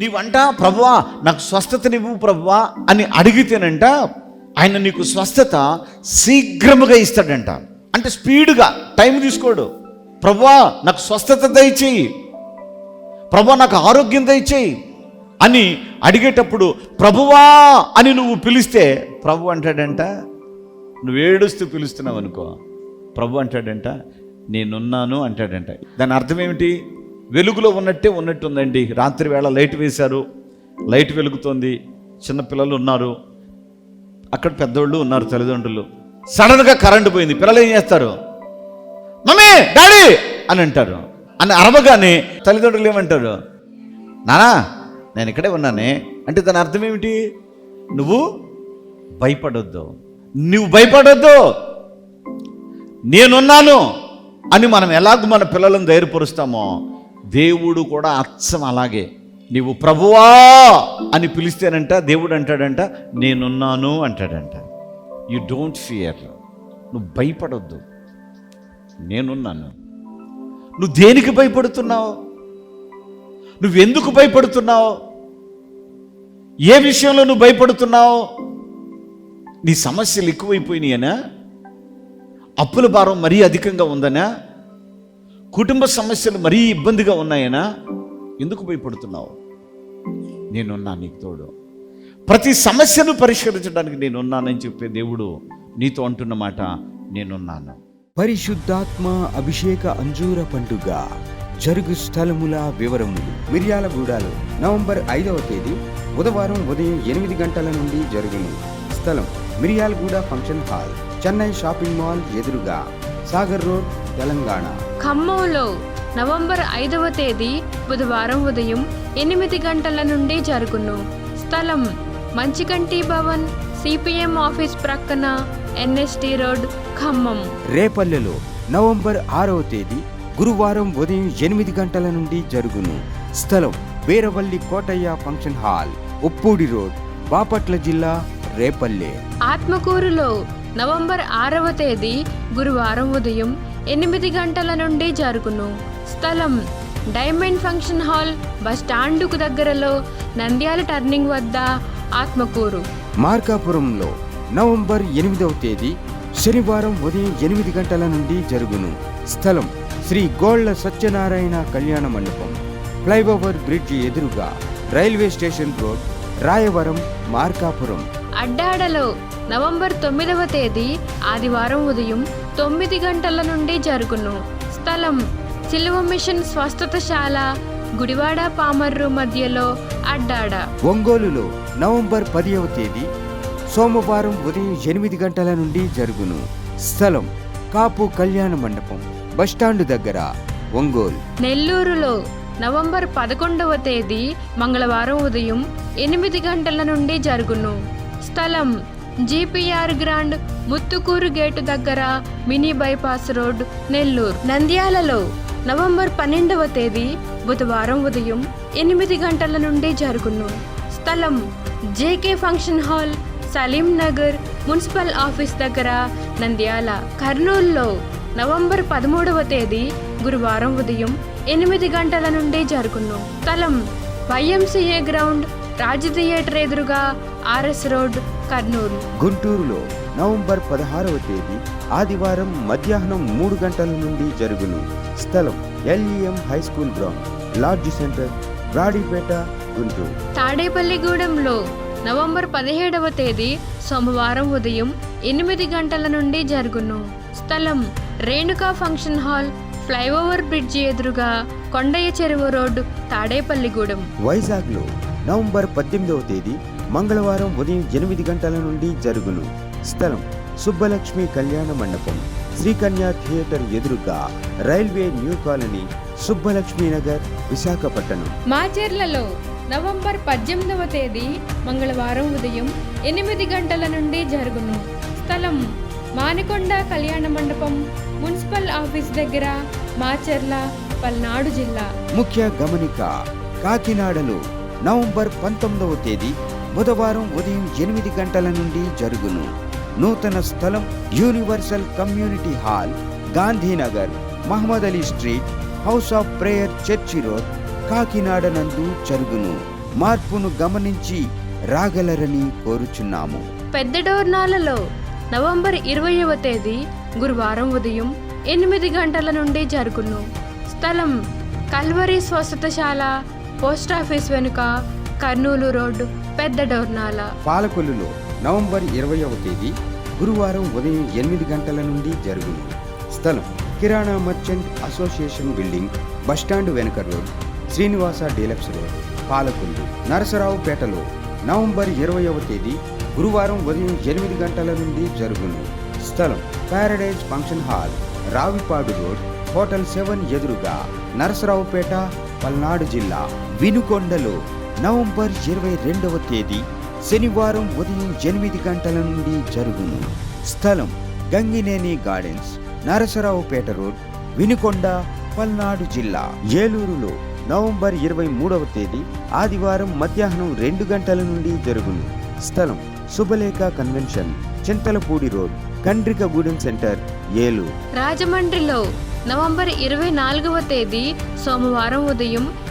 నీవంట ప్రభువా నాకు స్వస్థతనివ్వు ప్రభువా అని అడిగితేనంట ఆయన నీకు స్వస్థత శీఘ్రముగా ఇస్తాడంట. అంటే స్పీడ్గా టైం తీసుకోడు. ప్రభువా నాకు స్వస్థత దయచేయి. ప్రభు నాకు ఆరోగ్యం దయచేయి అని అడిగేటప్పుడు ప్రభువా అని నువ్వు పిలిస్తే ప్రభు అంటాడంట. నువ్వు ఏడుస్తూ పిలుస్తున్నావు అనుకో ప్రభు అంటాడంట. నేనున్నాను అంటాడంట. దాని అర్థం ఏమిటి? వెలుగులో ఉన్నట్టే ఉన్నట్టుందండి. రాత్రి వేళ లైట్ వేశారు. లైట్ వెలుగుతోంది. చిన్నపిల్లలు ఉన్నారు. అక్కడ పెద్దోళ్ళు ఉన్నారు తల్లిదండ్రులు. సడన్గా కరెంటు పోయింది. పిల్లలు ఏం చేస్తారు? Mummy daddy! అని అంటారు. అని అరవగానే తల్లిదండ్రులు ఏమంటారు? నానా నేను ఇక్కడే ఉన్నానే. అంటే దాని అర్థం ఏమిటి? నువ్వు భయపడొద్దు. నువ్వు భయపడొద్దు. నేనున్నాను. అని మనం ఎలాగ మన పిల్లలను ధైర్యపరుస్తామో దేవుడు కూడా అచ్చం అలాగే. నీవు ప్రభువా అని పిలిస్తేనంట దేవుడు అంటాడంట నేనున్నాను అంటాడంట. యు డోంట్ ఫియర్ నువ్వు భయపడొద్దు. నేనున్నాను. నువ్వు దేనికి భయపడుతున్నావు? నువ్వెందుకు భయపడుతున్నావు? ఏ విషయంలో నువ్వు భయపడుతున్నావు? నీ సమస్యలు ఎక్కువైపోయినాయనా? అప్పుల భారం మరీ అధికంగా ఉందనా? కుటుంబ సమస్యలు మరీ ఇబ్బందిగా ఉన్నాయనా? ఎందుకు భయపడుతున్నావు? నేనున్నా నీకు తోడు. ప్రతి సమస్యను పరిష్కరించడానికి నేనున్నానని చెప్పే దేవుడు నీతో అంటున్న మాట నేనున్నాను. పరిశుద్ధాత్మ అభిషేక అంజూర పండుగ జరుగు స్థలముల వివరములు. మిర్యాలగూడలో నవంబర్ ఐదవ తేదీ బుధవారం ఉదయం ఎనిమిది గంటల నుండి జరుగును. స్థలం Miryalaguda function hall Chennai shopping mall ఎదురుగా సాగర్ రోడ్ తెలంగాణ. ఖమ్మంలో నవంబర్ ఐదవ తేదీ బుధవారం ఉదయం ఎనిమిది గంటల నుండి జరుగును. స్థలం మంచికంటి భవన్ సిపిఎం ఆఫీస్ ప్రక్కన ఎన్ఎస్టి రోడ్ ఖమ్మం. రేపల్లెలో నవంబర్ ఆరవ తేదీ గురువారం ఉదయం ఎనిమిది గంటల నుండి జరుగును. స్థలం Veeravalli Kotayya function hall Uppudi road Bapatla జిల్లా రేపల్లె. ఆత్మకూరులో నవంబర్ ఆరవ తేదీ గురువారం ఉదయం ఎనిమిది గంటల నుండి జరుగును. స్థలం డైమండ్ ఫంక్షన్ హాల్ బస్ స్టాండుకు దగ్గరలో నంద్యాల టర్నింగ్ వద్ద ఆత్మకూరు. మార్కాపురంలో నవంబర్ ఎనిమిదవ తేదీ శనివారం ఉదయం ఎనిమిది గంటల నుండి జరుగును. స్థలం శ్రీ గోళ్ళ సత్యనారాయణ కళ్యాణ మండపం. ఫ్లైఓవర్ బ్రిడ్జ్ ఎదురుగా railway station road Rayavaram Markapuram. అడ్డాడలో November తొమ్మిదవ తేదీ ఆదివారం ఉదయం తొమ్మిది గంటల నుండి జరుగును. స్థలం సిలువ మిషన్ స్వస్థతశాల గుడివాడ పామర్రు మధ్యలో అడ్డాడ. ఒంగోలులో నవంబర్ పదివ తేదీ సోమవారం ఉదయం ఎనిమిది గంటల నుండి జరుగును. స్థలం కాపు కళ్యాణ మండపం బస్టాండు దగ్గర ఒంగోలు. నెల్లూరులో నవంబర్ పదకొండవ తేదీ మంగళవారం ఉదయం ఎనిమిది గంటల నుండి జరుగును. స్థలం జీపీఆర్ గ్రాండ్ ముత్తుకూరు గేటు దగ్గర మినీ బైపాస్ రోడ్ నెల్లూరు. నంద్యాలలో నవంబర్ పన్నెండవ తేదీ బుధవారం ఉదయం ఎనిమిది గంటల నుండి జరుగును. స్థలం JK function hall Salim Nagar municipal office దగ్గర నంద్యాల. కర్నూలులో నవంబర్ పదమూడవ తేదీ గురువారం ఉదయం ఎనిమిది గంటల నుండి జరుగును. స్థలం వైఎంసీఏ గ్రౌండ్ రాజ్ థియేటర్ ఎదురుగా ఆర్ఎస్ రోడ్ కర్నూలు. గుంటూరులో నవంబర్ పదహారవ తేదీ ఆదివారం మధ్యాహ్నం మూడు గంటల నుండి జరుగును. స్థలం LEM high school ground lodge centre Brodipet Guntur. తాడేపల్లిగూడెంలో November పదిహేడవ తేదీ సోమవారం ఉదయం ఎనిమిది గంటల నుండి జరుగును. స్థలం Renuka function hall flyover bridge ఎదురుగా కొండయ్య చెరువు రోడ్డు తాడేపల్లిగూడెం వైజాగ్లో నవంబర్ పద్దెనిమిదవ తేదీ మంగళవారం ఉదయం ఎనిమిది గంటల నుండి జరుగును. స్థలం సుబ్బలక్ష్మి కళ్యాణ మండపం. శ్రీకన్య థియేటర్ ఎదురుగా railway new colony Subbalakshmi Nagar Visakhapatnam. మాచెర్లలో November పద్దెనిమిదవ తేదీ మంగళవారం ఉదయం ఎనిమిది గంటల నుండి జరుగును. స్థలం మానికొండ కళ్యాణ మండపం మున్సిపల్ ఆఫీస్ దగ్గర మాచెర్ల పల్నాడు జిల్లా. ముఖ్య గమనిక కాకినాడలో నవంబర్ పంతొమ్మిదవ తేదీ బుధవారం ఉదయం ఎనిమిది గంటల నుండి జరుగును. నూతన స్థలం universal community hall Gandhinagar Mohammed Ali street house of prayer church road Kakinada నందు జరుగును. మార్పును గమనించి రాగలరని కోరుచున్నాము. పెద్ద డోర్నాలలో నవంబర్ ఇరవైవ తేదీ గురువారం ఉదయం ఎనిమిది గంటల నుండి జరుగును. స్థలం కల్వరి స్వస్థతశాల పోస్టాఫీస్ వెనుక కర్నూలు రోడ్డు పెద్ద డోర్నాల పాలకొల్లులో నవంబర్ ఇరవైవ తేదీ గురువారం ఉదయం ఎనిమిది గంటల నుండి జరుగును. స్థలం kirana merchant association building bus stand వెనుక road Srinivasa deluxe road Palakollu నరసరావుపేటలో November ఇరవయవ తేదీ గురువారం ఉదయం ఎనిమిది గంటల నుండి జరుగును. స్థలం paradise function hall Ravipadu road hotel seven ఎదురుగా నరసరావుపేట పల్నాడు జిల్లా వినుకొండలో నవంబర్ ఇరవై రెండవ తేదీ శనివారం ఉదయం ఎనిమిది గంటల నుండి జరుగును. స్థలం గంగినేని గార్డెన్స్ నరసరావుపేట రోడ్ వినుకొండ పల్నాడు జిల్లా. ఏలూరులో నవంబర్ ఇరవై మూడవ తేదీ ఆదివారం మధ్యాహ్నం రెండు గంటల నుండి జరుగును. స్థలం Subhalekha convention Chintalapudi road Kandrikagudem centre Eluru. రాజమండ్రిలో నవంబర్ ఇరవై నాలుగవ తేదీ సోమవారం ఉదయం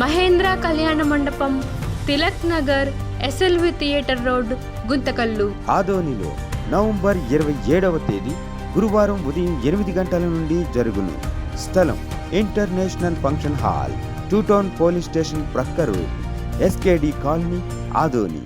మహేంద్ర కళ్యాణ మండపం Tilak Nagar SLV theatre road Guntakal. ఆదోనిలో నవంబర్ ఇరవై ఏడవ తేదీ గురువారం ఉదయం ఎనిమిది గంటల నుండి జరుగును. స్థలం international function hall two town police station ప్రక్క రోడ్ ఎస్కేడి కాలనీ ఆదోని.